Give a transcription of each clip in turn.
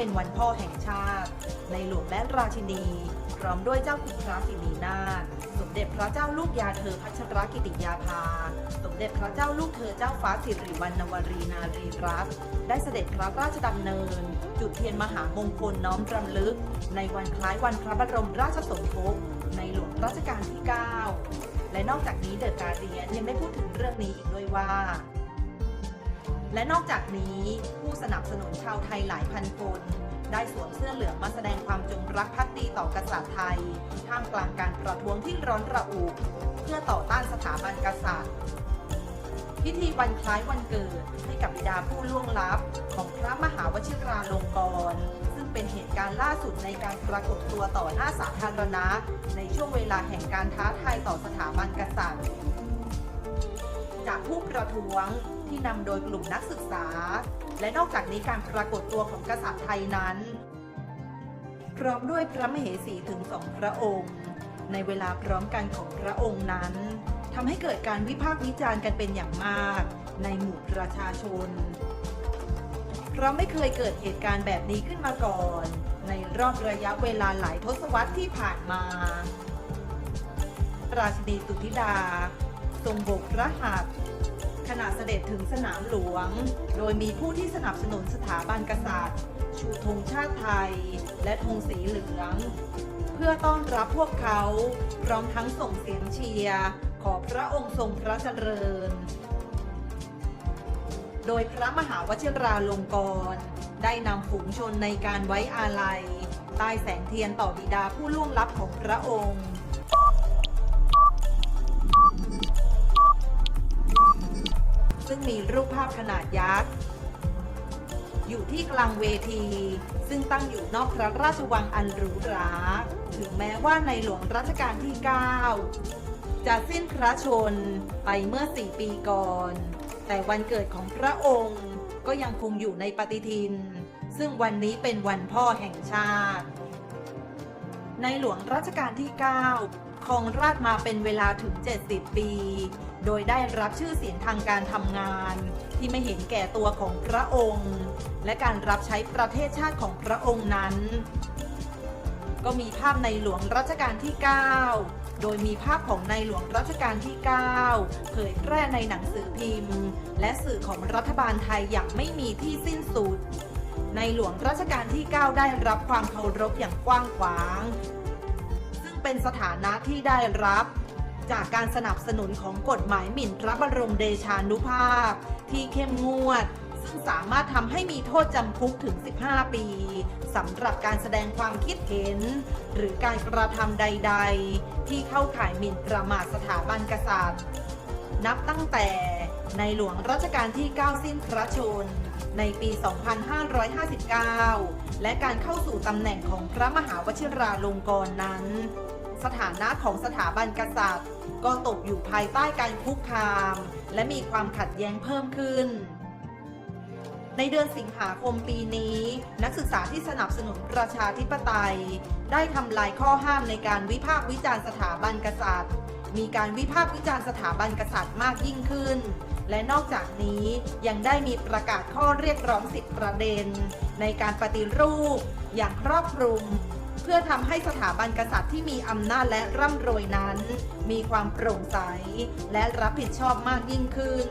เป็นวันพ่อแห่งชาติ ในหลวงและราชินี พร้อมด้วยเจ้าคุณพระสินีนาถสมเด็จพระเจ้าลูกยาเธอพัชรกิติยาภา สมเด็จพระเจ้าลูกเธอเจ้าฟ้าสิริวัณณวรีนารีรัตน์ได้เสด็จพระราชดำเนิน จุดเทียนมหามงคลน้อมรำลึก ในวันคล้ายวันพระบรมราชสมภพในหลวงรัชกาลที่ 9 และนอกจากนี้เดอะการเดียนยังได้พูดถึงเรื่องนี้อีกด้วยว่า และนอกจากนี้ผู้สนับสนุนชาวไทยหลายพันคน ได้สวมเสื้อเหลืองมาแสดงความจงรักภักดีต่อกษัตริย์ไทย ท่ามกลางการประท้วงที่ร้อนระอุ เพื่อต่อต้านสถาบันกษัตริย์ พิธีวันคล้ายวันเกิดให้กับบิดาผู้ล่วงลับ ของพระมหาวชิราลงกรณ์ซึ่งเป็นเหตุการณ์ล่าสุดในการปรากฏตัวต่อหน้าสาธารณะ ในช่วงเวลาแห่งการท้าทายต่อสถาบันกษัตริย์ จากผู้ประท้วง ที่นำโดยกลุ่มนักศึกษา และนอกจากนี้การปรากฏตัวของกษัตริย์ไทยนั้น พร้อมด้วยพระมเหสีถึงสองพระองค์ ในเวลาพร้อมกันของพระองค์นั้นทำให้เกิดการวิพากษ์วิจารณ์กันเป็นอย่างมาก ในหมู่ประชาชน เพราะไม่เคยเกิดเหตุการณ์แบบนี้ขึ้นมาก่อน ในรอบระยะเวลาหลายทศวรรษที่ผ่านมา ราชินีสุธิดา ทรงโบกพระหัตถ์ ขณะเสด็จถึงสนามหลวง โดยมีผู้ที่สนับสนุนสถาบันกษัตริย์ ชูธงชาติไทย และธงสีเหลือง เพื่อต้อนรับพวกเขาพร้อมทั้งส่งเสียงเชียร์ขอพระองค์ทรงพระเจริญ โดยพระมหาวชิราลงกรณ์ได้นำฝูงชนในการไว้อาลัยใต้แสงเทียนต่อบิดาผู้ล่วงลับของพระองค์ ซึ่งมีรูปภาพขนาดยักษ์ อยู่ที่กลางเวที ซึ่งตั้งอยู่นอกพระราชวังอันหรูหรา ถึงแม้ว่าในหลวงรัชกาลที่ 9 จะสิ้นพระชนไปเมื่อ 4 ปีก่อน แต่วันเกิดของพระองค์ก็ยังคงอยู่ในปฏิทิน ซึ่งวันนี้เป็นวันพ่อแห่งชาติ ในหลวงรัชกาลที่ 9 ครองราชมาเป็นเวลาถึง 70 ปี โดยได้รับชื่อเสียงทางการทำงาน ที่ไม่เห็นแก่ตัวของพระองค์ และการรับใช้ประเทศชาติของพระองค์นั้น ก็มีภาพในหลวงรัชกาลที่ 9 โดยมีภาพของในหลวงรัชกาลที่ 9 เผยแพร่ในหนังสือพิมพ์ และสื่อของรัฐบาลไทยอย่างไม่มีที่สิ้นสุดในหลวงรัชกาลที่ 9 ได้รับความเคารพอย่างกว้างขวาง เป็นสถานะที่ได้รับ จากการสนับสนุนของกฎหมายหมิ่นพระบรมเดชานุภาพ ที่เข้มงวด ซึ่งสามารถทำให้มีโทษจำคุกถึง 15 ปีสำหรับการแสดงความคิดเห็น หรือการกระทำใด ๆ ที่เข้าข่ายหมิ่นประมาทสถาบันกษัตริย์ นับตั้งแต่ ในหลวงรัชกาลที่ 9 สิ้นพระชน ในปี 2559 และการเข้าสู่ตำแหน่งของพระมหาวชิราลงกรณ์นั้น สถานะของสถาบันกษัตริย์ ก็ตกอยู่ภายใต้การคุกคาม และมีความขัดแย้งเพิ่มขึ้นในเดือนสิงหาคมปีนี้ นักศึกษาที่สนับสนุนประชาธิปไตย ได้ทำลายข้อห้ามในการวิพากษ์วิจารณ์สถาบันกษัตริย์ มีการวิพากษ์วิจารณ์สถาบันกษัตริย์มากยิ่งขึ้น และนอกจากนี้ยังได้มีประกาศข้อเรียกร้องสิทธประเด็น ในการปฏิรูป อย่างครอบคลุม เพื่อทำให้สถาบันกษัตริย์ที่มีอำนาจและร่ำรวยนั้น มีความโปร่งใส และรับผิดชอบมากยิ่งขึ้น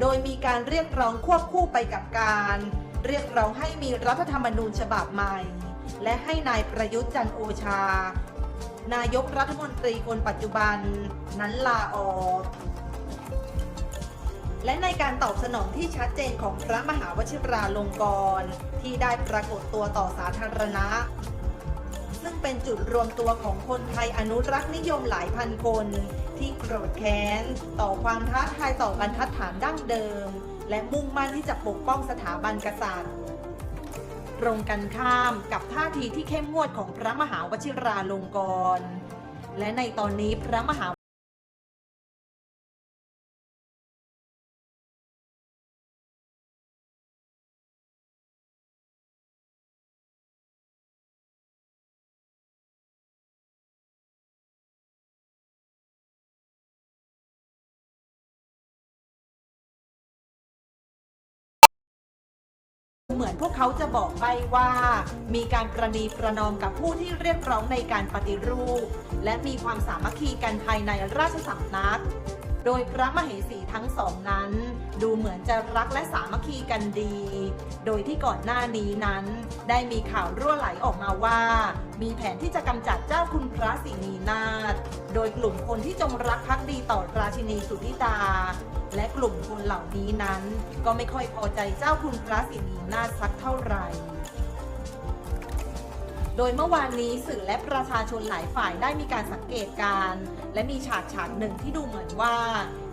โดยมีการเรียกร้องควบคู่ไปกับการ เรียกร้องให้มีรัฐธรรมนูญฉบับใหม่ และให้นายประยุทธ์จันโอชา นายกรัฐมนตรีคนปัจจุบันนั้นลาออกและในการตอบสนองที่ชัดเจนของพระมหาวชิราลงกรณ์ที่ได้ปรากฏตัวต่อสาธารณะ ซึ่งเป็นจุดรวมตัวของคนไทยอนุรักษ์นิยมหลายพันคน ที่โกรธแค้น ต่อความท้าทายต่อบรรทัดฐานดั้งเดิม และมุ่งมั่นที่จะปกป้องสถาบันกษัตริย์ ตรงกันข้ามกับท่าทีที่เข้มงวดของพระมหาวชิราลงกรณ์ และในตอนนี้พระมหา เหมือนพวกเขาจะบอกไปว่า มีการประนีประนอมกับผู้ที่เรียกร้องในการปฏิรูป และมีความสามัคคีกันภายในราชสำนัก โดยพระมเหสีทั้งสองนั้น ดูเหมือนจะรักและสามัคคีกันดี โดยที่ก่อนหน้านี้นั้น ได้มีข่าวรั่วไหลออกมาว่า มีแผนที่จะกำจัดเจ้าคุณพระสินีนาถโดยกลุ่มคนที่จงรักภักดีต่อราชินีสุธิดา และกลุ่มคนเหล่านี้นั้น ก็ไม่ค่อยพอใจเจ้าคุณพระสินีนาถสักเท่าไหร่ โดยเมื่อวานนี้สื่อและประชาชนหลายฝ่ายได้มีการสังเกตการ์และมีฉากฉากหนึ่งที่ดูเหมือนว่า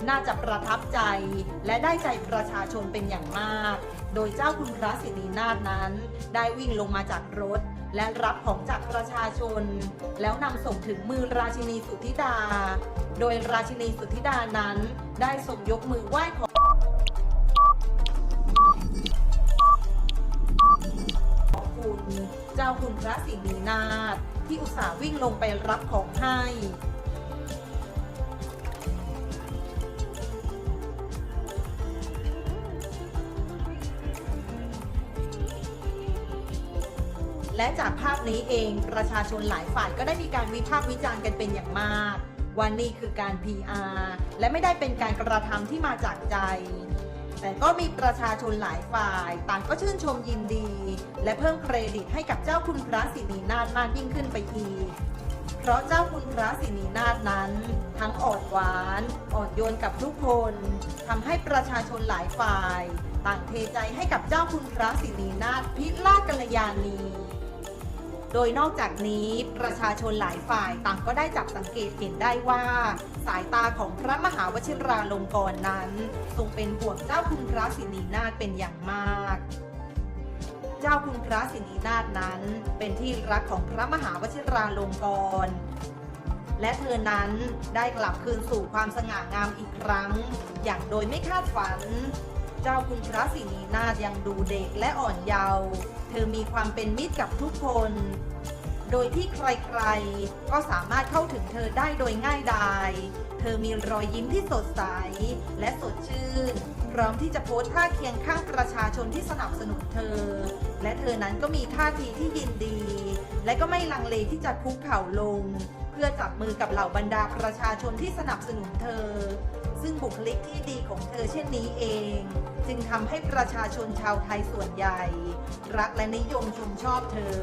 น่าจะประทับใจ และได้ใจประชาชนเป็นอย่างมาก โดยเจ้าคุณพระสินีนาถนั้น ได้วิ่งลงมาจากรถ และรับของจากประชาชน แล้วนำส่งถึงมือราชินีสุธิดา โดยราชินีสุธิดานั้นได้ส่งยกมือไหว้ขอขอบคุณเจ้าคุณพระสินีนาถที่อุตส่าห์วิ่งลงไปรับของให้ และจากภาพนี้เองประชาชนหลายฝ่ายก็ได้มีการวิพากษ์วิจารณ์กันเป็นอย่างมากว่านี่คือการ PR และไม่ได้เป็นการกระทำที่มาจากใจ แต่ก็มีประชาชนหลายฝ่ายต่างก็ชื่นชมยินดี และเพิ่มเครดิตให้กับเจ้าคุณพระสินีนาถมากยิ่งขึ้นไปอีก เพราะเจ้าคุณพระสินีนาถนั้น ทั้งอ่อนหวานอ่อนโยนกับทุกคนทำให้ประชาชนหลายฝ่าย ต่างเทใจให้กับเจ้าคุณพระสินีนาถพิลากัลยาณี โดยนอกจากนี้ประชาชนหลายฝ่ายต่างก็ได้จับสังเกตเห็นได้ว่า สายตาของพระมหาวชิราลงกรณ์นั้น ทรงเป็นห่วงเจ้าคุณพระสินีนาถเป็นอย่างมาก เจ้าคุณพระสินีนาถนั้น เป็นที่รักของพระมหาวชิราลงกรณ์และเธอนั้นได้กลับคืนสู่ความสง่างามอีกครั้ง อย่างโดยไม่คาดฝัน จ้าคุณพระสินีนาถยังดูเด็กและอ่อนเยาว์ เธอมีความเป็นมิตรกับทุกคน โดยที่ใครๆ ก็สามารถเข้าถึงเธอได้โดยง่ายดาย เธอมีรอยยิ้มที่สดใสและสดชื่น พร้อมที่จะโพสท่าเคียงข้างประชาชนที่สนับสนุนเธอ และเธอนั้นก็มีท่าทีที่ยินดี และก็ไม่ลังเลที่จะคุกเข่าลง เพื่อจับมือกับเหล่าบรรดาประชาชนที่สนับสนุนเธอ ซึ่งบุคลิกที่ดีของเธอเช่นนี้เอง จึงทำให้ประชาชนชาวไทยส่วนใหญ่ รักและนิยมชมชอบเธอ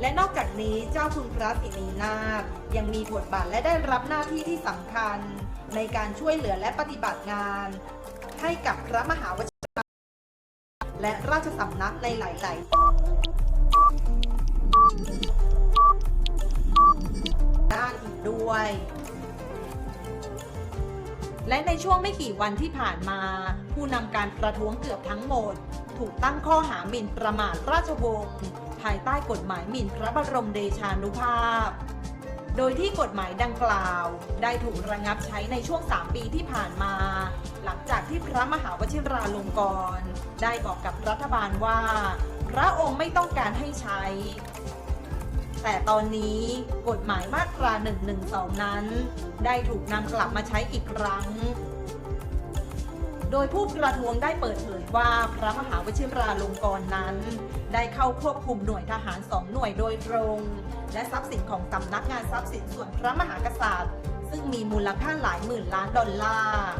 และนอกจากนี้เจ้าคุณพระสินีนาถยังมีบทบาทและได้รับหน้าที่ที่สำคัญ ในการช่วยเหลือและปฏิบัติงาน ให้กับพระมหาวชิรและราชสำนักในหลาย ๆด้านอีกด้วย และในช่วงไม่กี่วันที่ผ่านมา ผู้นำการประท้วงเกือบทั้งหมด ถูกตั้งข้อหาหมิ่นประมาทราชวงศ์ภายใต้กฎหมายหมิ่นพระบรมเดชานุภาพ โดยที่กฎหมายดังกล่าว ได้ถูกระงับใช้ในช่วง 3 ปีที่ผ่านมา หลังจากที่พระมหาวชิราลงกรณ์ได้บอกกับรัฐบาลว่า พระองค์ไม่ต้องการให้ใช้ แต่ตอนนี้กฎหมายมาตรา 112 นั้น ได้ถูกนำกลับมาใช้อีกครั้ง โดยผู้ประท้วงได้เปิดเผยว่าพระมหาวชิราลงกรณ์นั้น ได้เข้าควบคุมหน่วยทหารสองหน่วยโดยตรง และทรัพย์สินของสำนักงานทรัพย์สินส่วนพระมหากษัตริย์ ซึ่งมีมูลค่าหลายหมื่นล้านดอลลาร์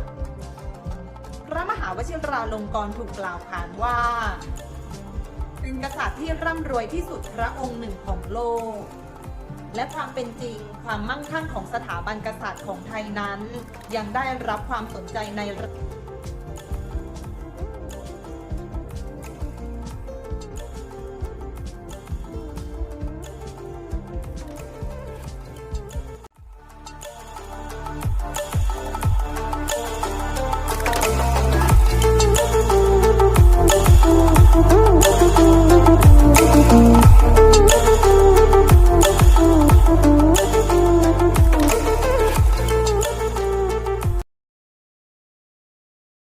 พระมหาวชิราลงกรณ์ถูกกล่าวขานว่า เป็นกษัตริย์ที่ร่ำรวยที่สุดพระองค์หนึ่งของโลก และความเป็นจริงความมั่งคั่งของสถาบันกษัตริย์ของไทยนั้น ยังได้รับความสนใจใน